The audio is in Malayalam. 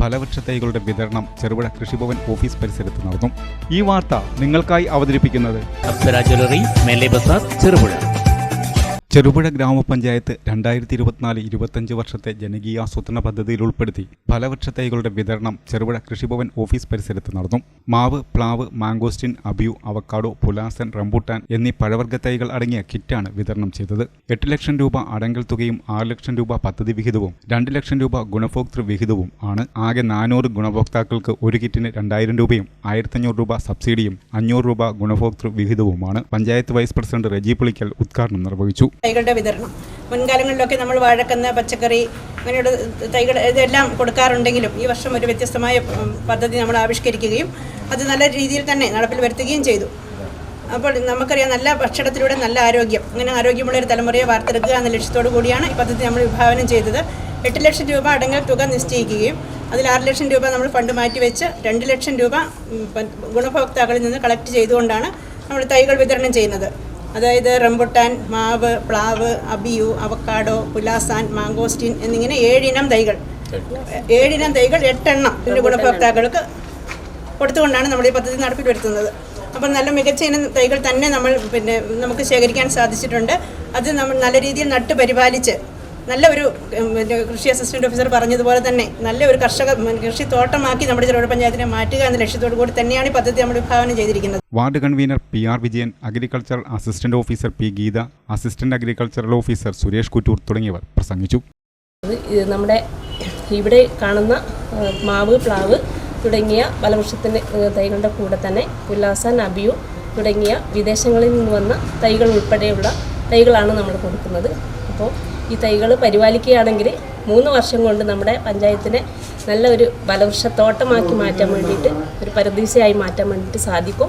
ഫലവൃക്ഷ തൈകളുടെ വിതരണം ചെറുപുഴ കൃഷിഭവൻ ഓഫീസ് പരിസരത്ത് നടന്നു. ഈ വാർത്ത നിങ്ങൾക്കായി അവതരിപ്പിക്കുന്നത് ചെറുപുഴ. ചെറുപുഴ ഗ്രാമപഞ്ചായത്ത് രണ്ടായിരത്തി ഇരുപത്തിനാല് ഇരുപത്തഞ്ച് വർഷത്തെ ജനകീയാസൂത്രണ പദ്ധതിയിൽ ഉൾപ്പെടുത്തി ഫലവൃക്ഷ തൈകളുടെ വിതരണം ചെറുപുഴ കൃഷിഭവൻ ഓഫീസ് പരിസരത്ത് നടന്നു. മാവ് പ്ലാവ് mangosteen abiu avocado pulasan rambutan എന്നീ പഴവർഗ തൈകൾ അടങ്ങിയ കിറ്റാണ് വിതരണം ചെയ്തത്. എട്ട് ലക്ഷം രൂപ അടങ്കൽ തുകയും ആറ് ലക്ഷം രൂപ പദ്ധതി വിഹിതവും രണ്ട് ലക്ഷം രൂപ ഗുണഭോക്തൃ വിഹിതവും ആണ്. ആകെ നാനൂറ് ഗുണഭോക്താക്കൾക്ക് ഒരു കിറ്റിന് രണ്ടായിരം രൂപയും ആയിരത്തഞ്ഞൂറ് രൂപ സബ്സിഡിയും അഞ്ഞൂറ് രൂപ ഗുണഭോക്തൃ വിഹിതവുമാണ്. പഞ്ചായത്ത് വൈസ് പ്രസിഡന്റ് റെജി പുളിക്കൽ ഉദ്ഘാടനം നിർവഹിച്ചു. തൈകളുടെ വിതരണം. മുൻകാലങ്ങളിലൊക്കെ നമ്മൾ വാഴക്കന്ന് പച്ചക്കറി അങ്ങനെയുള്ള തൈകൾ ഇതെല്ലാം കൊടുക്കാറുണ്ടെങ്കിലും ഈ വർഷം ഒരു വ്യത്യസ്തമായ പദ്ധതി നമ്മൾ ആവിഷ്കരിക്കുകയും അത് നല്ല രീതിയിൽ തന്നെ നടപ്പിൽ വരുത്തുകയും ചെയ്തു. അപ്പോൾ നമുക്കറിയാം നല്ല ഭക്ഷണത്തിലൂടെ നല്ല ആരോഗ്യം. അങ്ങനെ ആരോഗ്യമുള്ള ഒരു തലമുറയെ വാർത്തെടുക്കുക എന്ന ലക്ഷ്യത്തോടു കൂടിയാണ് ഈ പദ്ധതി നമ്മൾ വിഭാവനം ചെയ്തത്. എട്ട് ലക്ഷം രൂപ അടങ്ങൽ തുക നിശ്ചയിക്കുകയും അതിൽ ആറ് ലക്ഷം രൂപ നമ്മൾ ഫണ്ട് മാറ്റിവെച്ച് രണ്ട് ലക്ഷം രൂപ ഗുണഭോക്താക്കളിൽ നിന്ന് കളക്ട് ചെയ്തുകൊണ്ടാണ് നമ്മൾ തൈകൾ വിതരണം ചെയ്യുന്നത്. അതായത് റംബുട്ടാൻ മാവ് പ്ലാവ് അബിയു അവക്കാഡോ പുലാസാൻ മാങ്കോസ്റ്റിൻ എന്നിങ്ങനെ ഏഴിനം തൈകൾ. ഏഴിനം തൈകൾ എട്ടെണ്ണം ഇതിന്റെ ഗുണഭോക്താക്കൾക്ക് കൊടുത്തുകൊണ്ടാണ് നമ്മൾ ഈ പദ്ധതി നടപ്പിൽ വരുത്തുന്നത് അപ്പം നല്ല മികച്ച ഇനം തൈകൾ തന്നെ നമ്മൾ പിന്നെ നമുക്ക് ശേഖരിക്കാൻ സാധിച്ചിട്ടുണ്ട്. അത് നമ്മൾ നല്ല രീതിയിൽ നട്ട് പരിപാലിച്ച് നല്ല ഒരു കൃഷി അസിസ്റ്റന്റ് ഓഫീസർ പറഞ്ഞതുപോലെ തന്നെ നല്ല ഒരു കർഷക കൃഷി തോട്ടമാക്കി നമ്മുടെ ചെറുപുഴ പഞ്ചായത്തിനെ മാറ്റുക എന്ന ലക്ഷ്യത്തോടു കൂടി തന്നെയാണ് ഈ പദ്ധതി നമ്മൾ വിഭാവനം ചെയ്തിരിക്കുന്നത്. Ward convener P R Vijayan agriculture assistant officer P Geetha assistant agricultural officer Suresh Kuttoor തുടങ്ങിയവർ പ്രസംഗിച്ചു. നമ്മുടെ ഇവിടെ കാണുന്ന മാവ് പ്ലാവ് തുടങ്ങിയ ഫലവൃക്ഷത്തിന്റെ തൈകളുടെ കൂടെ തന്നെ ഉല്ലാസ നബിയു തുടങ്ങിയ വിദേശങ്ങളിൽ നിന്ന് വന്ന തൈകൾ ഉൾപ്പെടെയുള്ള തൈകളാണ് നമ്മൾ കൊടുക്കുന്നത്. അപ്പോൾ ഈ തൈകൾ പരിപാലിക്കുകയാണെങ്കിൽ മൂന്ന് വർഷം കൊണ്ട് നമ്മുടെ പഞ്ചായത്തിനെ നല്ലൊരു ഫലവൃക്ഷത്തോട്ടമാക്കി മാറ്റാൻ വേണ്ടിയിട്ട് ഒരു പരദീസയായി മാറ്റാൻ വേണ്ടിയിട്ട് സാധിക്കും.